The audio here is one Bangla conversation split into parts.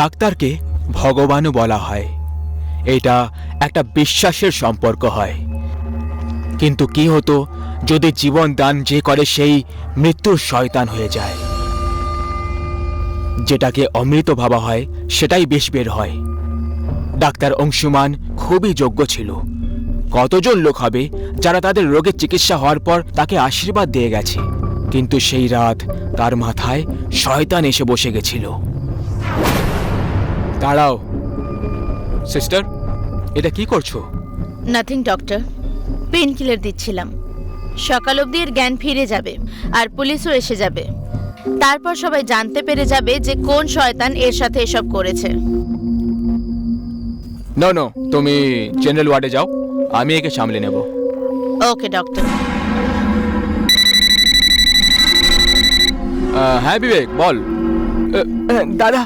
ডাক্তারকে ভগবানও বলা হয়। এটা একটা বিশ্বাসের সম্পর্ক হয়। কিন্তু কি হতো যদি জীবন দান যে করে সেই মৃত্যুর শয়তান হয়ে যায়? যেটাকে অমৃত ভাবা হয়, সেটাই বেশ বের হয়। ডাক্তার অংশুমান খুবই যোগ্য ছিল। কতজন লোক হবে যারা তাদের রোগের চিকিৎসা হওয়ার পর তাকে আশীর্বাদ দিয়ে গেছে? কিন্তু সেই রাত তার মাথায় শয়তান এসে বসে গেছিল। দাঁড়াও। সিস্টার এটা কি করছ? নাথিং ডক্টর পেন কিলার দিচ্ছিলাম। সকাল অবধি এর জ্ঞান ফিরে যাবে আর পুলিশও এসে যাবে। তারপর সবাই জানতে পেরে যাবে যে কোন শয়তান এর সাথে এসব করেছে। নো নো তুমি জেনারেল ওয়ার্ডে যাও আমি একে সামলে নেব। ওকে ডক্টর হ্যাঁ বিবেক বল। দাদা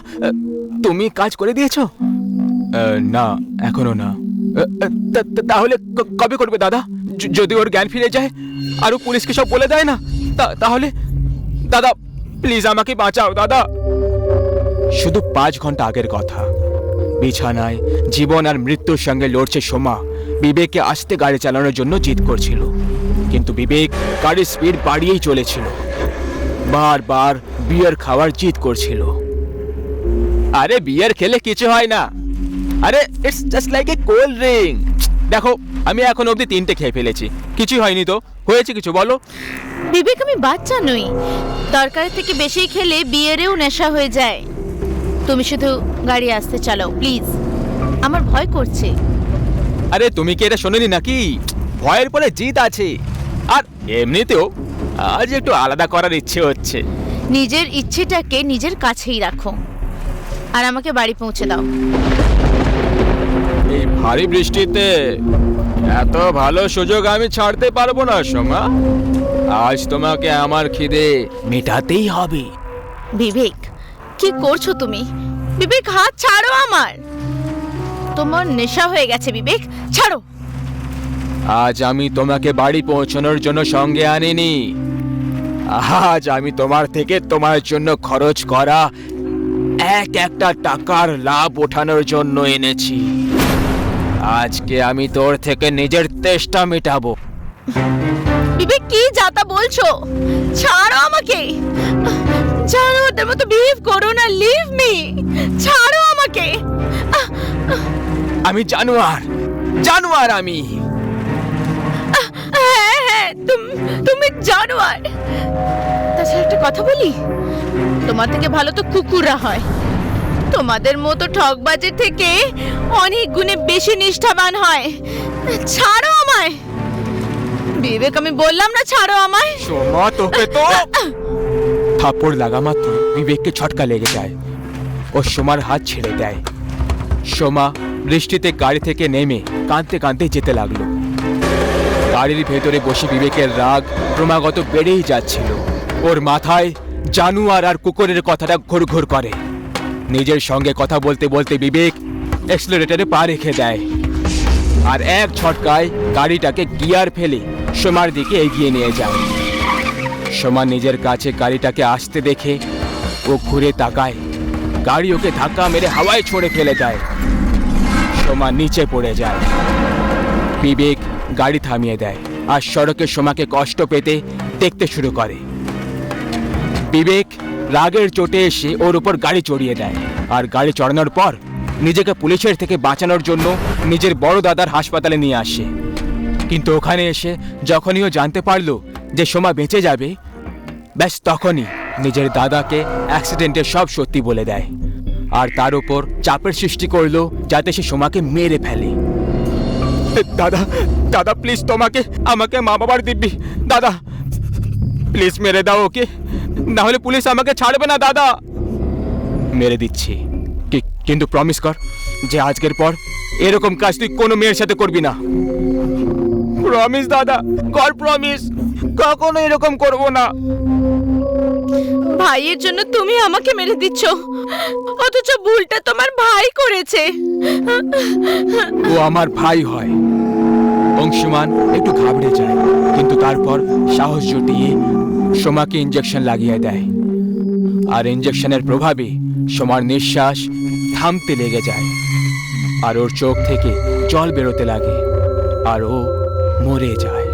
তুমি কাজ করে দিয়েছ? না এখনও না। তাহলে কবে করবে দাদা? যদি ওর জ্ঞান ফিরে যায় আর ও পুলিশকে সব বলে দেয় না তাহলে? দাদা প্লিজ আমাকে বাঁচাও দাদা। শুধু পাঁচ ঘণ্টা আগের কথা। বিছানায় জীবন আর মৃত্যুর সঙ্গে লড়ছে সোমা। বিবেককে আসতে গাড়ি চালানোর জন্য জিদ করছিল। কিন্তু বিবেক গাড়ির স্পিড বাড়িয়েই চলেছিল। বারবার বিয়ার খাওয়ার জিদ করছিল। আরে বিয়ার খেলে কিছু হয় না। আরে it's just like a cold drink দেখো আমি এখন অবধি তিনটে খেয়ে ফেলেছি। কিছুই হয়নি তো। হয়েছে কিছু বলো। বিবেক আমি বাচ্চা নই। দরকারের থেকে বেশি খেলে বিয়েরেও নেশা হয়ে যায়। তুমি শুধু গাড়ি আসতে চালাও প্লিজ আমার ভয় করছে। আরে তুমি কি এটা শোনোনি নাকি? ভয়ের পরে জিত আছে। আর এমনিতেও আজ একটু আলাদা করার ইচ্ছে হচ্ছে। নিজের ইচ্ছেটাকে নিজের কাছেই রাখো। আর আমাকে বাড়ি পৌঁছে দাও। এই ভারী বৃষ্টিতে এত ভালো সুযোগ আমি ছাড়তে পারব না সোমা। আজ তোমাকে আমার খিদে মেটাতেই হবে। বিবেক কি করছ তুমি? বিবেক হাত ছাড়ো আমার। তোমার নেশা হয়ে গেছে বিবেক। ছাড়ো। আজ আমি তোমাকে বাড়ি পৌঁছানোর জন্য সঙ্গে আনিনি। আজ আমি তোমার থেকে তোমার জন্য খরচ করা এক একটা টাকার লাভ ওঠানোর জন্য এনেছি। আজকে আমি তোর থেকে নিজের তেষ্টা মেটাবো। বিবেক কি যাতা বলছো? ছাড়ো আমাকে! জানো ওদের মতো বিহেভ করো না লিভ মি ছাড়ো আমাকে! আমি জানোয়ার! জানোয়ার আমি! হ্যাঁ হ্যাঁ তুমি জানোয়ার! তাছাড়া একটা কথা বলি? তোমার থেকে ভালো তো কুকুররা হয়। তোমাদের মতো ঠকবাজের থেকে অনেক গুণে বেশি নিষ্ঠাবান হয়। ছাড়ো আমায়। বিবেক, আমি বললাম না ছাড়ো আমায়। সোমা তোকে তো। থাপ্পড় লাগা মাত্র বিবেককে ছটকা লেগে যায়। ও সোমার হাত ছেড়ে দেয়। সোমা বৃষ্টিতে গাড়ি থেকে নেমে কাঁদতে কাঁদতে যেতে লাগল। গাড়ির ভেতরে বসে বিবেকের রাগ ক্রমাগত বেড়েই যাচ্ছিল। ওর মাথায় জানুয়ার আর কুকুরের কথাটা ঘুরঘুর করে। নিজের সঙ্গে কথা বলতে বলতে বিবেক এক্সেলারেটরে পা রেখে দেয়। আর এক ছটকায় গাড়িটাকে গিয়ার ফেলে সোমার দিকে এগিয়ে নিয়ে যায়। সোমা নিজের কাছে গাড়িটাকে আসতে দেখে ও ঘুরে তাকায়। গাড়ি ওকে ধাক্কা মেরে হাওয়ায় ছড়ে ফেলে দেয়। সোমা নিচে পড়ে যায়। বিবেক গাড়ি থামিয়ে দেয় আর সড়কে সোমাকে কষ্ট পেতে দেখতে শুরু করে। বিবেক রাগের চোটে এসে ওর উপর গাড়ি চড়িয়ে দেয়। আর গাড়ি চড়ানোর পর নিজেকে পুলিশের থেকে বাঁচানোর জন্য নিজের বড় দাদার হাসপাতালে নিয়ে আসে। কিন্তু ওখানে এসে যখনই ও জানতে পারল যে সোমা বেঁচে যাবে, ব্যাস তখনই নিজের দাদাকে অ্যাক্সিডেন্টের সব সত্যি বলে দেয়। আর তার উপর চাপের সৃষ্টি করল যাতে সে সোমাকে মেরে ফেলে। দাদা দাদা প্লিজ তোমাকে, আমাকে মা বাবার দিব্যি। দাদা প্লিজ মেরে দাও ওকে। না হলে পুলিশ আমাকে ছাড়বে না দাদা। মেরে দিচ্ছি। কিন্তু প্রমিস কর যে আজকের পর এরকম কাজ তুই কোনো মেয়ের সাথে করবি না। প্রমিস দাদা কর প্রমিস কখনো এরকম করব না। ভাইয়ের জন্য তুমি আমাকে মেরে দিচ্ছ। অথচ ভুলটা তোমার ভাই করেছে। ও আমার ভাই হয়। অংশুমান একটু ঘাবড়ে যায় কিন্তু তারপর সাহস জুটিয়ে সোমাকে ইঞ্জেকশন লাগিয়ে দেয়। আর ইঞ্জেকশনের প্রভাবে সোমার নিঃশ্বাস থামতে লেগে যায়। আর ওর চোখ থেকে জল বেরোতে লাগে, আর ও মরে যায়।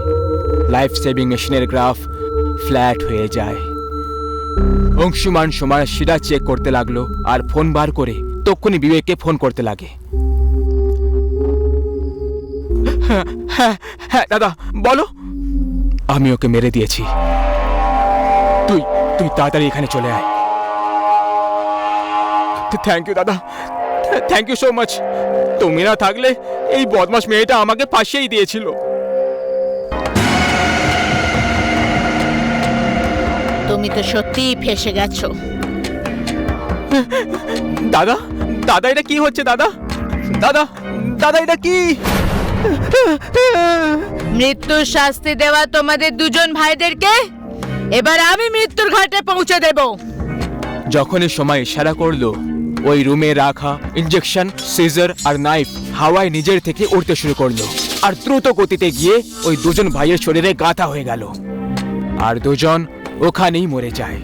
লাইফ সেভিং মেশিনের গ্রাফ ফ্ল্যাট হয়ে যায়। অংশুমান সোমার শিরা চেক করতে লাগল, আর ফোন বার করে তক্ষুনি বিবেককে ফোন করতে লাগে। হ্যাঁ হ্যাঁ হ্যাঁ দাদা, বলো। আমি ওকে মেরে দিয়েছি। তুই তুই তাড়াতাড়ি এখানে চলে আয়। থ্যাংক ইউ দাদা। থ্যাংক ইউ সো মাচ তুমি না থাকলে এই বদমাস মেয়েটা আমাকে ফাঁসিয়েই দিয়েছিল। তুমি তো সত্যিই ফেসে গেছো। দাদা দাদা এটা কি হচ্ছে দাদা? দাদা দাদা এটা কি? মৃত্যুর শাস্তি দেওয়া তোমাদের দুজন ভাইদেরকে এবার আমি মৃত্যুর ঘাটে পৌঁছে দেব। যখনই সময় ইশারা করল, ওই রুমে রাখা ইঞ্জেকশন সিজার আর নাইফ হাওয়ায় নিজের থেকে উড়তে শুরু করল। আর দ্রুত গতিতে গিয়ে ওই দুজন ভাইয়ের শরীরে গাঁথা হয়ে গেল। আর দুজন ওখানেই মরে যায়।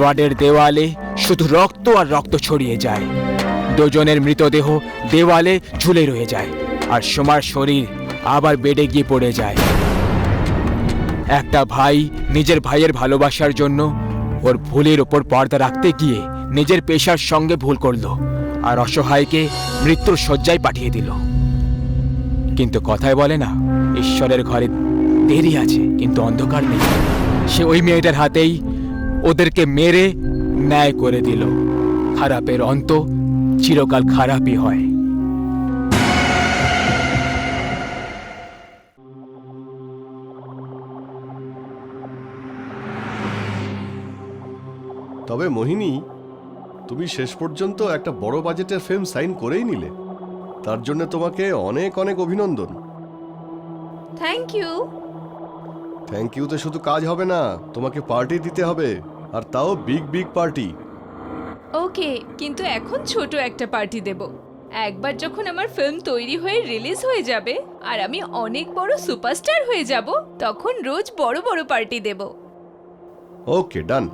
ওয়ার্ডের দেওয়ালে শুধু রক্ত আর রক্ত ছড়িয়ে যায়। দুজনের মৃতদেহ দেওয়ালে ঝুলে রয়ে যায়। আর সোমার শরীর আবার বেডে গিয়ে পড়ে যায়। একটা ভাই নিজের ভাইয়ের ভালোবাসার জন্য ওর ভুলের ওপর পর্দা রাখতে গিয়ে নিজের পেশার সঙ্গে ভুল করল আর অসহায়কে মৃত্যুর শয্যায় পাঠিয়ে দিল। কিন্তু কথায় বলে না, ঈশ্বরের ঘরে দেরি আছে, কিন্তু অন্ধকার নেই। সে ওই মেয়েটার হাতেই ওদেরকে মেরে ন্যায় করে দিল। খারাপের অন্ত চিরকাল খারাপই হয়। তবে মোহিনী তুমি শেষ পর্যন্ত একটা বড় বাজেটের ফিল্ম সাইন করেই নিলে। তার জন্য তোমাকে অনেক অনেক অভিনন্দন। থ্যাংক ইউ থ্যাংক ইউতে শুধু কাজ হবে না তোমাকে পার্টি দিতে হবে আর তাও বিগ বিগ পার্টি ওকে কিন্তু এখন ছোট একটা পার্টি দেব। একবার যখন আমার ফিল্ম তৈরি হয়ে রিলিজ হয়ে যাবে আর আমি অনেক বড় সুপারস্টার হয়ে যাব তখন রোজ বড় বড় পার্টি দেব। ওকে ডান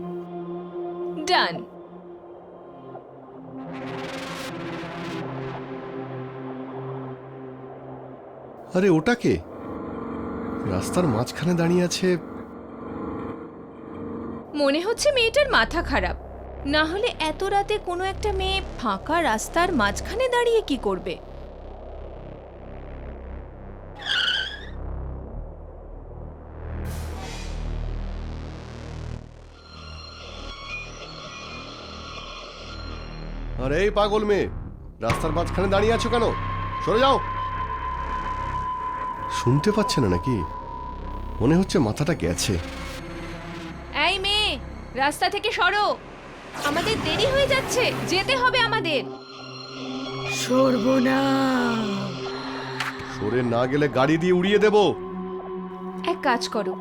ডান আরে ওটাকে রাস্তার মাঝখানে দাঁড়িয়ে আছে। মনে হচ্ছে মেয়েটার মাথা খারাপ। না হলে এত রাতে কোনো একটা মেয়ে ফাঁকা রাস্তার মাঝখানে দাঁড়িয়ে কি করবে? আরে এই পাগল মেয়ে রাস্তার মাঝখানে দাঁড়িয়ে আছো কেন? সরে যাও। শুনতে পাচ্ছে না নাকি? মনে হচ্ছে মাথাটা গেছে। এই মেয়ে রাস্তা থেকে সরো। আমাদের দেরি হয়ে যাচ্ছে যেতে হবে আমাদের। সরে না গেলে গাড়ি দিয়ে উড়িয়ে দেবো। এক কাজ করো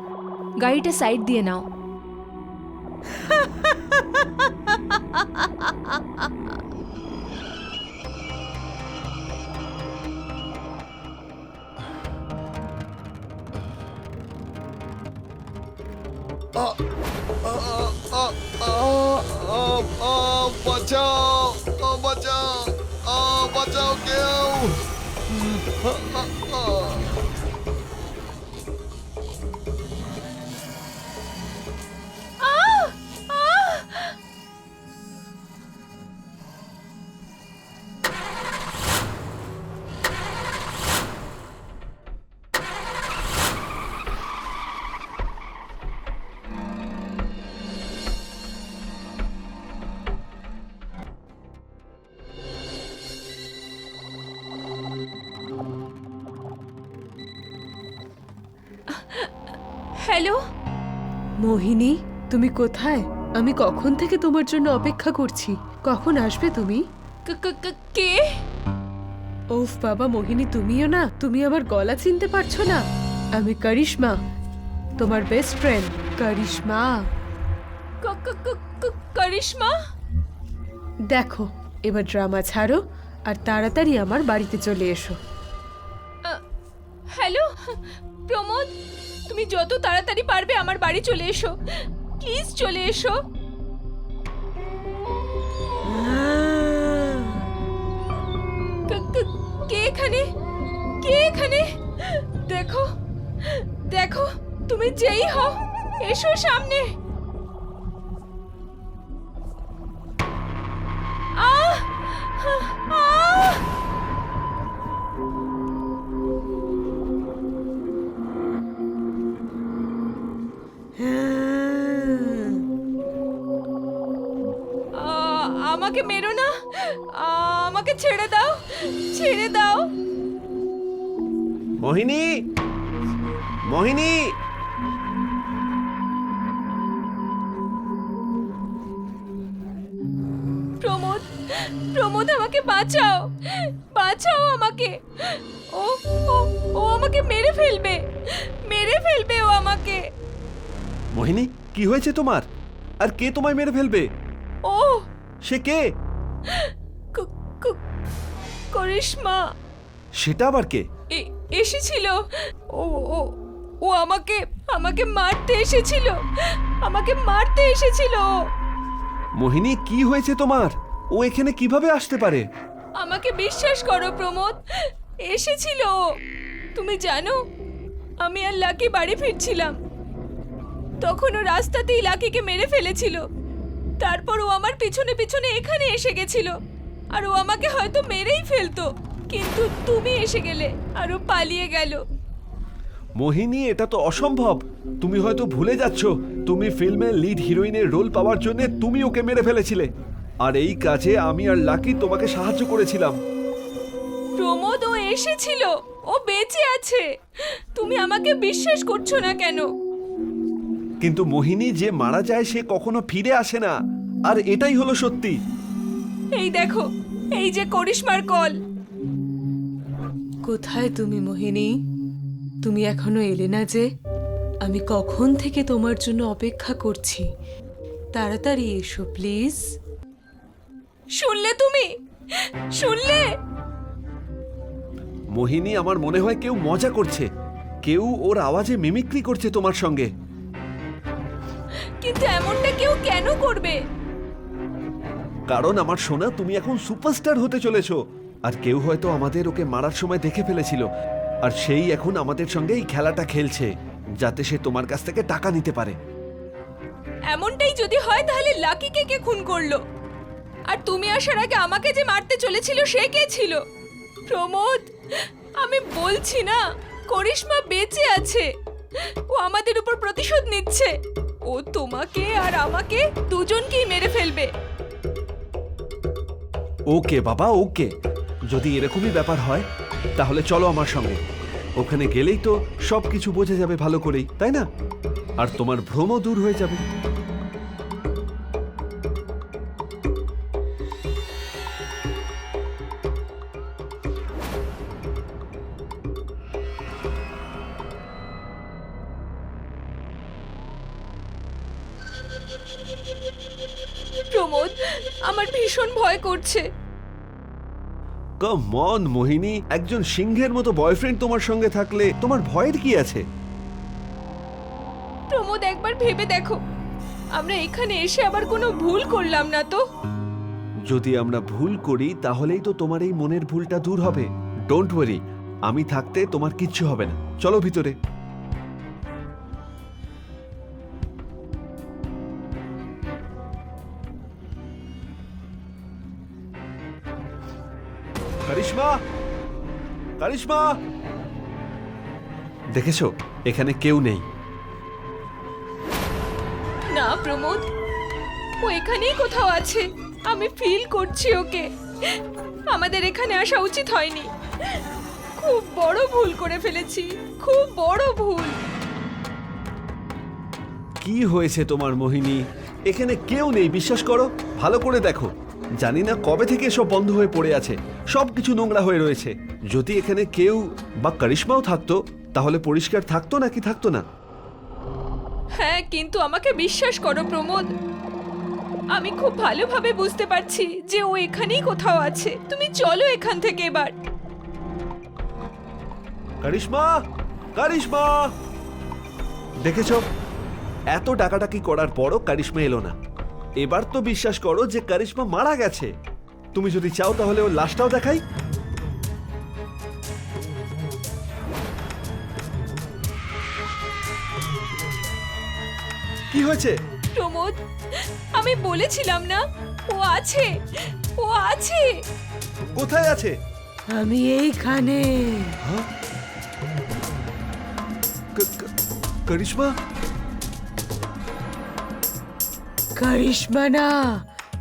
গাড়িটা সাইড দিয়ে নাও। বাঁচাও বাঁচাও বাঁচাও কেউ মোহিনী তুমি কোথায়? আমি কখন থেকে তোমার জন্য অপেক্ষা করছি? কখন আসবে তুমি? ক- ওফ বাবা মোহিনী তুমিও না? তুমি আমার গলা চিনতে পারছ না? আমি করিশ্মা তোমার বেস্ট ফ্রেন্ড করিশ্মা। করিশ্মা? দেখো এবার ড্রামা ছাড়ো আর তাড়াতাড়ি আমার বাড়িতে চলে এসো। হ্যালো প্রমোদ? তুমি যত তাড়াতাড়ি পারবে আমার বাড়ি চলে এসো। প্লিজ চলে এসো। কে এখানে? কে এখানে? দেখো দেখো, তুমি যেই হও, এসো সামনে। আহ! আমাকে ছেড়ে দাও ছেড়ে দাও। মোহিনী মোহিনী। প্রমোদ প্রমোদ আমাকে বাঁচাও বাঁচাও আমাকে। ও ও ও আমাকে মেরে ফেলবে মেরে ফেলবে ও আমাকে। মোহিনী কি হয়েছে তোমার? আর কে তোমায় মেরে ফেলবে? ও। সে কে? করিশ্মা সেটা আবার কে? এসেছিল। ও ও ও আমাকে আমাকে মারতে এসেছিল। আমাকে মারতে এসেছিল। মোহিনী কি হয়েছে তোমার? ও এখানে কীভাবে আসতে পারে? আমাকে বিশ্বাস করো প্রমোদ। এসেছিল। তুমি জানো আমি আর লাকি বাড়ি ফিরছিলাম। তখন ও রাস্তাতেই লাকিকে মেরে ফেলেছিল। তারপর ও আমার পিছনে পিছনে এখানে এসে গেছিল। আর ও আমাকে হয়তো মেরেই ফেলতো। কিন্তু তুমি এসে গেলে আর ও পালিয়ে গেল। মোহিনী এটা তো অসম্ভব। তুমি হয়তো ভুলে যাচ্ছ তুমি ফিল্মে লিড হিরোইনের রোল পাওয়ার জন্য তুমি ওকে মেরে ফেলেছিলে। আর এই কাজে আমি আর লাকি তোমাকে সাহায্য করেছিলাম। প্রমোদ ও এসেছিল। ও বেঁচে আছে। তুমি আমাকে বিশ্বাস করছ না কেন? কিন্তু মোহিনী যে মারা যায় সে কখনো ফিরে আসে না। আর এটাই হলো সত্যি। এই দেখো এই যে করিশ্মার কল। কোথায় তুমি মোহিনী? তুমি এখনও এলে না যে আমি কখন থেকে তোমার জন্য অপেক্ষা করছি? তাড়াতাড়ি এসো প্লিজ। শুনলে তুমি? শুনলে? মোহিনী আমার মনে হয় কেউ মজা করছে। কেউ ওর আওয়াজে মিমিক্রি করছে তোমার সঙ্গে। কিন্তু এমনটা কেউ কেন করবে? কারণ আমার সোনা, তুমি এখন সুপারস্টার হতে চলেছো। আর কেউ হয়তো আমাদের ওকে মারার সময় দেখে ফেলেছিল। আর সেই এখন আমাদের সঙ্গে এই খেলাটা খেলছে, যাতে সে তোমার কাছ থেকে টাকা নিতে পারে। এমনটাই যদি হয়, তাহলে লাকিকে কে খুন করল? আর তুমি আসার আগে আমাকে যে মারতে চলেছিল, সে কে ছিল? প্রমোদ, আমি বলছি না, করিশ্মা বেঁচে আছে। ও আমাদের উপর প্রতিশোধ নিচ্ছে। ও তোমাকে আর আমাকে দুজনকেই মেরে ফেলবে। ওকে, বাবা, ওকে। যদি এরকমই ব্যাপার হয়, তাহলে চলো আমার সঙ্গে। ওখানে গেলেই তো সব কিছু বোঝা যাবে ভালো করেই, তাই না? আর তোমার ভ্রমও দূর হয়ে যাবে। করছে মন মোহিনী একজন সিংহের মতো বয়ফ্রেন্ড তোমার সঙ্গে থাকলে তোমার ভয়ের কি আছে? প্রমোদ একবার ভেবে দেখো। আমরা এখানে এসে আবার কোনো ভুল করলাম না তো? যদি আমরা ভুল করি তাহলেই তো তোমার এই মনের ভুলটা দূর হবে। ডোন্ট ওয়ারি আমি থাকতে তোমার কিচ্ছু হবে না। চলো ভিতরে। কারিশমা? কারিশমা? দেখেছ এখানে কেউ নেই। না প্রমোদ। ও এখানেই কোথাও আছে। আমি ফিল করছি ওকে। আমাদের এখানে আসা উচিত হয়নি। খুব বড় ভুল করে ফেলেছি। খুব বড় ভুল। কি হয়েছে তোমার মোহিনী? এখানে কেউ নেই বিশ্বাস করো। ভালো করে দেখো। জানি না কবে থেকে এসব বন্ধ হয়ে পড়ে আছে সব কিছু নোংরা হয়ে রয়েছে। যদি এখানে কেউ বা করিশ্মাও থাকতো তাহলে পরিষ্কার থাকতো নাকি থাকতো না? হ্যাঁ কিন্তু আমাকে বিশ্বাস করো প্রমোদ আমি খুব ভালোভাবে বুঝতে পারছি যে ও এখানেই কোথাও আছে। তুমি চলো এখান থেকে এবার। কারিশমা কারিশমা! দেখেছ? এত ডাকাডাকি করার পরও কারিশমা এলো না। এবার তো বিশ্বাস করো যে কারিশ্মা মারা গেছে। তুমি যদি চাও তাহলে ও লাশটাও দেখাই। কি হয়েছে? প্রমোদ আমি বলেছিলাম না ও আছে ও আছে। কোথায় আছে? আমি এইখানে। হ্যাঁ? করিশ্মা? কারিশমা না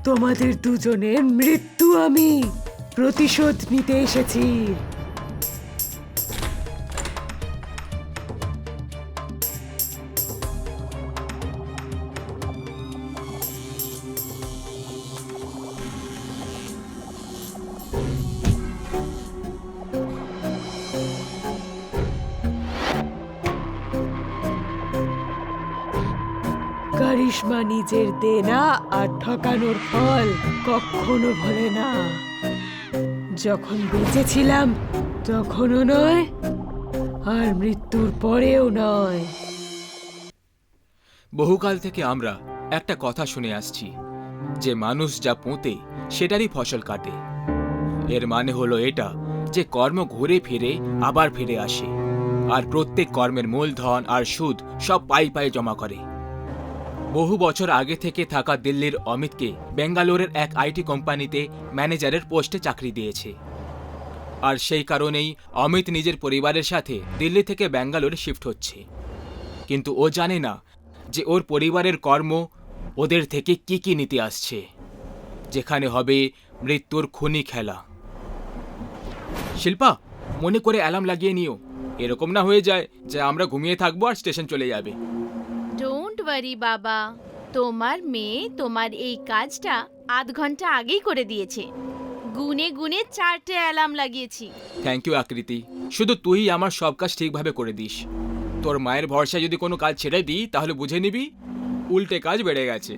তোমাদের দুজনের মৃত্যু আমি প্রতিশোধ নিতে এসেছি। কারিশমা নিজের দেনা আর ঠকানোর ফল কখনো ভোলে না। যখন বেঁচে ছিলাম তখনও নয়, আর মৃত্যুর পরেও নয়। বহুকাল থেকে আমরা একটা কথা শুনে আসছি, যে মানুষ যা পোঁতে, সেটারই ফসল কাটে। এর মানে হলো এটা, যে কর্ম ঘুরে ফিরে, আবার ফিরে আসে। আর প্রত্যেক কর্মের মূলধন আর সুদ সব পাই পাই জমা করে। বহু বছর আগে থেকে থাকা দিল্লির অমিতকে বেঙ্গালোরের এক আইটি কোম্পানিতে ম্যানেজারের পোস্টে চাকরি দিয়েছে। আর সেই কারণেই অমিত নিজের পরিবারের সাথে দিল্লি থেকে ব্যাঙ্গালোরে শিফট হচ্ছে। কিন্তু ও জানে না যে ওর পরিবারের কর্ম ওদের থেকে কি কি নিতে আসছে। যেখানে হবে মৃত্যুর খুনি খেলা। শিল্পা, মনে করে অ্যালার্ম লাগিয়ে নিও। এরকম না হয়ে যায় যে আমরা ঘুমিয়ে থাকব আর স্টেশন চলে যাবে। ডোন্ট ওয়ারি বাবা। তোমার মেয়ে তোমার এই কাজটা আধ ঘণ্টা আগেই করে দিয়েছে। গুনে গুনে চারটে অ্যালার্ম লাগিয়েছি। থ্যাংক ইউ আকৃতি। শুধু তুই আমার সব কাজ ঠিকভাবে করে দিস। তোর মায়ের ভরসায় যদি কোনো কাজ ছেড়ে দিই তাহলে বুঝে নিবি উল্টে কাজ বেড়ে গেছে।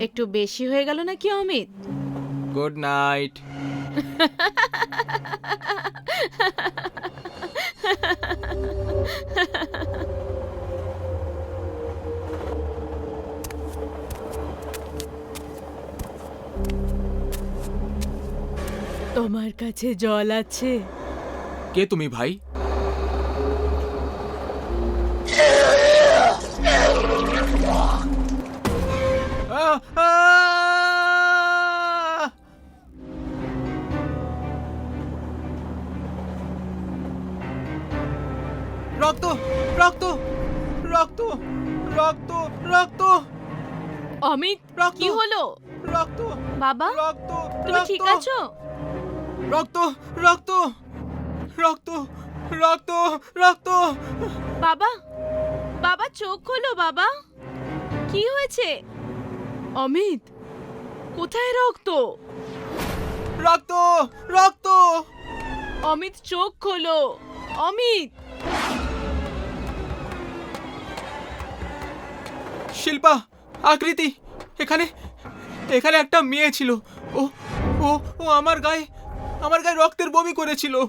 একটু বেশি হয়ে গেল নাকি অমিত? গুড নাইট তোমার কাছে জল আছে। কে তুমি ভাই! রক্ত রক্ত রক্ত রক্ত রক্ত। অমিত রক্ত কি হলো? রক্ত বাবা রক্ত তুমি ঠিক আছো? রক্ত রক্ত রক্ত রক্ত রক্ত। বাবা বাবা চোখ খোলো বাবা। কি হয়েছে? অমিত কোথায় রক্ত? রক্ত রক্ত। অমিত চোখ খোলো। অমিত। শিল্পা আকৃতি এখানে এখানে একটা মেয়ে ছিল। ও ও ও আমার গায়ে আমার গায়ে রক্তের বমি করেছিল।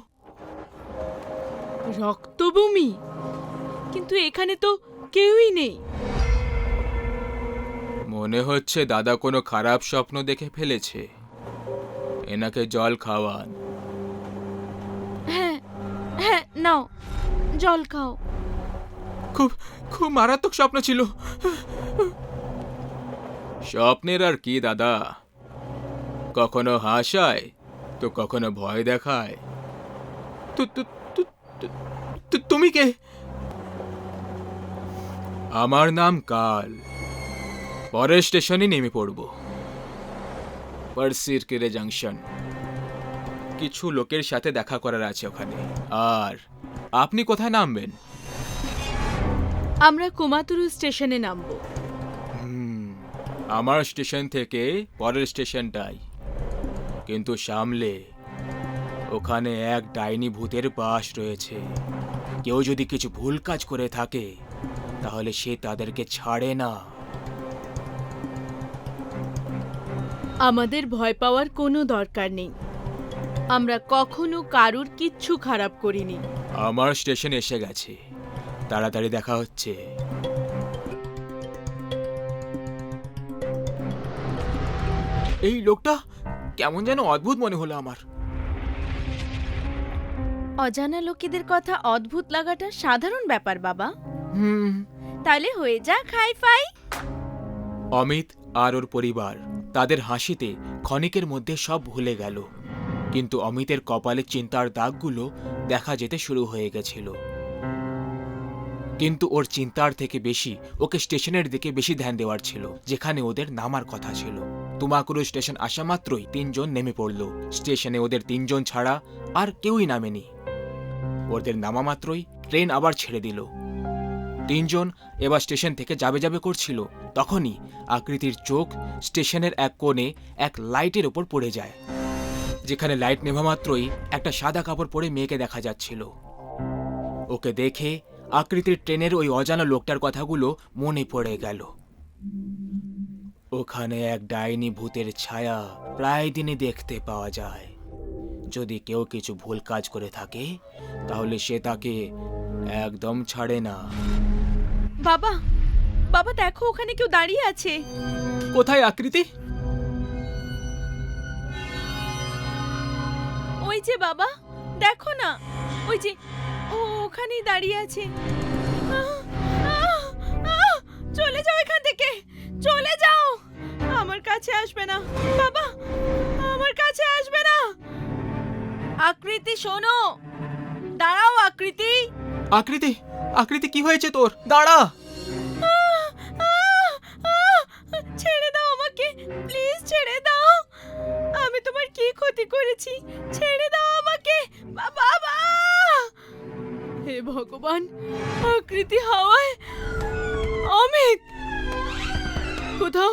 রক্ত বমি কিন্তু এখানে তো কেউই নেই। মনে হচ্ছে দাদা কোনো খারাপ স্বপ্ন দেখে ফেলেছে। এনাকে জল খাওয়ান। হ্যাঁ হ্যাঁ নাও জল খাও। খুব খুব মারাত্মক স্বপ্ন ছিল। স্বপ্নের আর কি দাদা? কখনো হাসায়? তো কখনো ভয় দেখায়? তুমি কে? আমার নাম কাল। পরের স্টেশনে নেমে পড়ব। পার্সির কেরে জাংশন। কিছু লোকের সাথে দেখা করার আছে ওখানে। আর আপনি কোথায় নামবেন? আমরা কুমাতুরু স্টেশনে নামবো। আমার স্টেশন থেকে পরের স্টেশনটাই কিন্তু সামলে ওখানে এক ডাইনি ভূতের বাস রয়েছে। কেউ যদি কিছু ভুল কাজ করে থাকে তাহলে সে তাদেরকে ছাড়ে না। আমাদের ভয় পাওয়ার কোনো দরকার নেই। আমরা কখনো কারুর কিচ্ছু খারাপ করিনি। আমার স্টেশন এসে গেছে। তাড়াতাড়ি দেখা হচ্ছে। এই লোকটা? কেমন যেন অদ্ভুত মনে হলো আমার। অজানা লোকেদের কথা অদ্ভুত লাগাটা সাধারণ ব্যাপার বাবা। হুম। তাহলে হয়ে যা খাই ফাই। অমিত আর ওর পরিবার তাদের হাসিতে ক্ষণিকের মধ্যে সব ভুলে গেল। কিন্তু অমিতের কপালে চিন্তার দাগগুলো দেখা যেতে শুরু হয়ে গেছিল। কিন্তু ওর চিন্তার থেকে বেশি ওকে স্টেশনের দিকে বেশি ধ্যান দেওয়ার ছিল যেখানে ওদের নামার কথা ছিল। তুমাকুরু স্টেশন আসা মাত্রই তিনজন নেমে পড়ল। স্টেশনে ওদের তিনজন ছাড়া আর কেউই নামেনি। ওদের নামা মাত্রই ট্রেন আবার ছেড়ে দিল। তিনজন এবার স্টেশন থেকে যাবে যাবে করছিল। তখনই আকৃতির চোখ স্টেশনের এক কোণে এক লাইটের ওপর পড়ে যায়, যেখানে লাইট নেভা মাত্রই একটা সাদা কাপড় পরে মেয়েকে দেখা যাচ্ছিল। ওকে দেখে আকৃতির ট্রেনের ওই অজানা লোকটার কথাগুলো মনে পড়ে গেল। ওখানে এক ডাইনি ভূতের ছায়া প্রায় দিনই দেখতে পাওয়া যায়। যদি কেউ কিছু ভুল কাজ করে থাকে তাহলে সে তাকে একদম ছাড়ে না। বাবা বাবা দেখো ওখানে কেউ দাঁড়িয়ে আছে। কোথায় আকৃতি? ওই যে বাবা দেখো না ওই যে ও ওখানেই দাঁড়িয়ে আছে। আকৃতি আকৃতি কি হয়েছে তোর? দাঁড়া! ছেড়ে দাও আমাকে প্লিজ ছেড়ে দাও। আমি তোমার কি ক্ষতি করেছি? ছেড়ে দাও আমাকে বাবা! হে ভগবান আকৃতি হাওয়ায় অমিত! কোথাও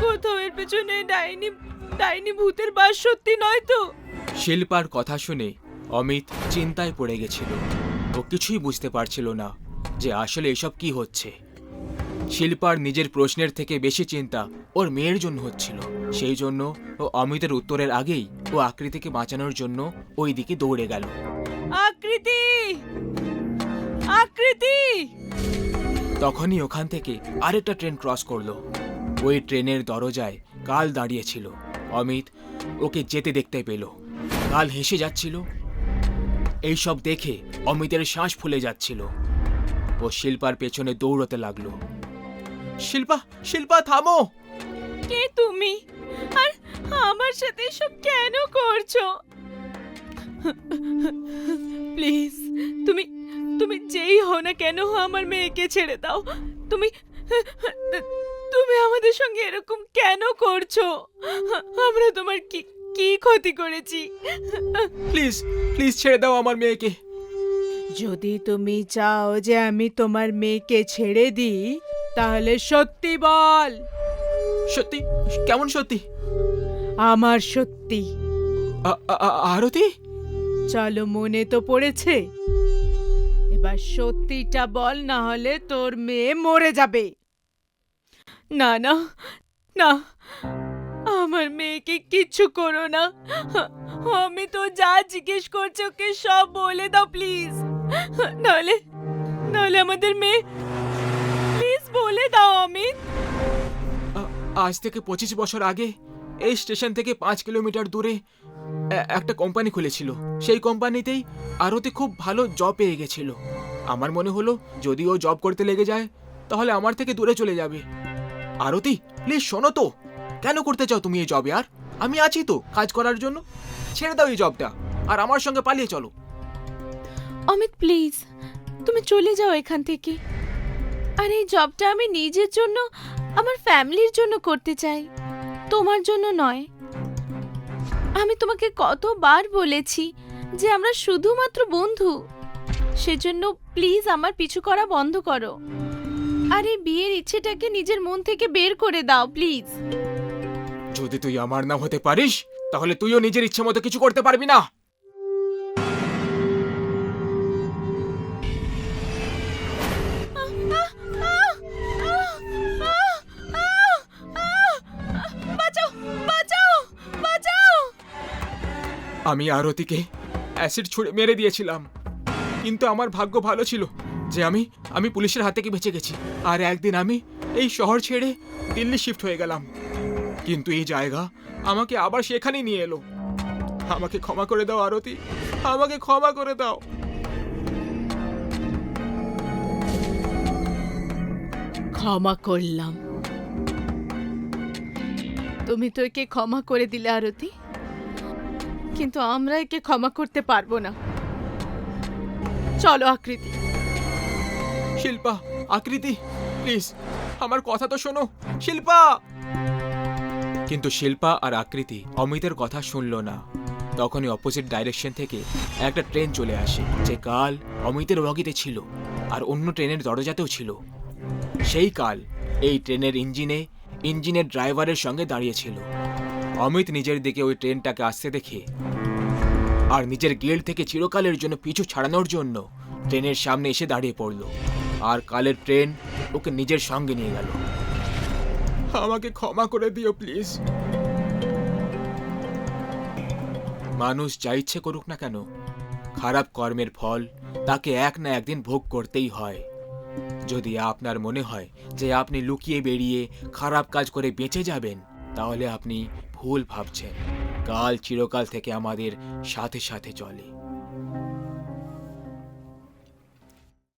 কোথাও এর পেছনে ডাইনি ডাইনি ভূতের বাস সত্যি নয় তো? শিল্পার কথা শুনে অমিত চিন্তায় পড়ে গেছিল। ও কিছুই বুঝতে পারছিল না যে আসলে এসব কি হচ্ছে। শিল্পার নিজের প্রশ্নের থেকে বেশি চিন্তা ওর মেয়ের জন্য হচ্ছিল। সেই জন্য ও অমিতের উত্তরের আগেই ও আকৃতিকে বাঁচানোর জন্য ওই দিকে দৌড়ে গেল। আকৃতি! আকৃতি! তখনই ওখান থেকে আরেকটা ট্রেন ক্রস করল। ওই ট্রেনের দরজায় কাল দাঁড়িয়েছিল। অমিত ওকে যেতে দেখতে পেল। কাল হেসে যাচ্ছিল। এইসব দেখে অমিতের শ্বাস ফুলে যাচ্ছিল ও শিল্পার পেছনে দৌড়তে লাগল। শিল্পা শিল্পা, থামো! কে তুমি? আর আমার সাথে সব কেন করছ? প্লিজ, তুমি তুমি যেই হও না কেন আমার মেয়েকে ছেড়ে দাও। তুমি তুমি আমাদের সঙ্গে এরকম কেন করছ? আমরা তোমার কি কি ক্ষতি করেছি? প্লিজ প্লিজ ছেড়ে দাও আমার মেয়েকে। যদি তুমি চাও যে আমি তোমার মেয়েকে ছেড়ে দিই তাহলে সত্যি বল। সত্যি? কেমন সত্যি? আমার সত্যি। আ- আ- আ- আরতি? চলো মনে তো পড়েছে। এবার সত্যিটা বল না হলে তোর মেয়ে মরে যাবে। না না না। আমার মেয়েকে কিচ্ছু করো না। আমি তো যা জিজ্ঞেস করছি ওকে সব বলে দাও প্লিজ নাহলে নাহলে আমাদের মেয়ে প্লিজ বলে দাও, অমিত। আজ থেকে পঁচিশ বছর আগে এই স্টেশন থেকে পাঁচ কিলোমিটার দূরে একটা কোম্পানি খুলেছিল। সেই কোম্পানিতেই আরতি খুব ভালো জব পেয়ে গেছিল। আমার মনে হলো, যদি ও জব করতে লেগে যায়, তাহলে আমার থেকে দূরে চলে যাবে। আরতি প্লিজ শোনো তো। কেন করতে চাও তুমি এই জবে আর আমি আছি তো কাজ করার জন্য। ছেড়ে দাও এই জবটা আর আমার সঙ্গে পালিয়ে চলো। অমিত প্লিজ তুমি চলে যাও এখান থেকে। আর এই জবটা আমি নিজের জন্য, আমার ফ্যামিলির জন্য করতে চাই। তোমার জন্য নয়। আমি তোমাকে কতবার বলেছি যে আমরা শুধুমাত্র বন্ধু। সেজন্য প্লিজ আমার পিছু করা বন্ধ করো। আর এই বিয়ের ইচ্ছেটাকে নিজের মন থেকে বের করে দাও প্লিজ যদি তুই আমার না হতে পারিস তাহলে তুইও নিজের ইচ্ছে মতো কিছু করতে পারবি না। আমি আরতিকে অ্যাসিড ছুঁড়ে মেরে দিয়েছিলাম। কিন্তু আমার ভাগ্য ভালো ছিল যে আমি আমি পুলিশের হাত থেকে বেঁচে গেছি। আর একদিন আমি এই শহর ছেড়ে দিল্লি শিফট হয়ে গেলাম। কিন্তু এই জায়গা আমাকে আবার সেখানেই নিয়ে এলো। আমাকে ক্ষমা করে দাও আরতি। আমাকে ক্ষমা করে দাও। ক্ষমা করলাম। তুমি তো একে ক্ষমা করে দিলে আরতি। কিন্তু আমরা একে ক্ষমা করতে পারব না। চলো আকৃতি। শিল্পা আকৃতি প্লিজ আমার কথা তো শোনো। শিল্পা! কিন্তু শিল্পা আর আকৃতি অমিতের কথা শুনল না। তখনই অপোজিট ডাইরেকশন থেকে একটা ট্রেন চলে আসে, যে কাল অমিতের বগিতে ছিল আর অন্য ট্রেনের দরজাতেও ছিল। সেই কাল এই ট্রেনের ইঞ্জিনে ইঞ্জিনের ড্রাইভারের সঙ্গে দাঁড়িয়েছিল অমিত নিজের দিকে ওই ট্রেনটাকে আসতে দেখে আর নিজের গেল থেকে চিরকালের জন্য পিছু ছাড়ানোর জন্য ট্রেনের সামনে এসে দাঁড়িয়ে পড়ল। আর কালের ট্রেন ওকে নিজের সঙ্গে নিয়ে গেল। আমাকে ক্ষমা করে দিও, প্লিজ। মানুষ যা ইচ্ছে করুক না কেন, খারাপ কর্মের ফল তাকে এক না একদিন ভোগ করতেই হয়। যদি আপনার মনে হয় যে আপনি লুকিয়ে বেরিয়ে খারাপ কাজ করে বেঁচে যাবেন, তাহলে আপনি ভুল ভাবছেন। কাল চিরকাল থেকে আমাদের সাথে সাথে চলে।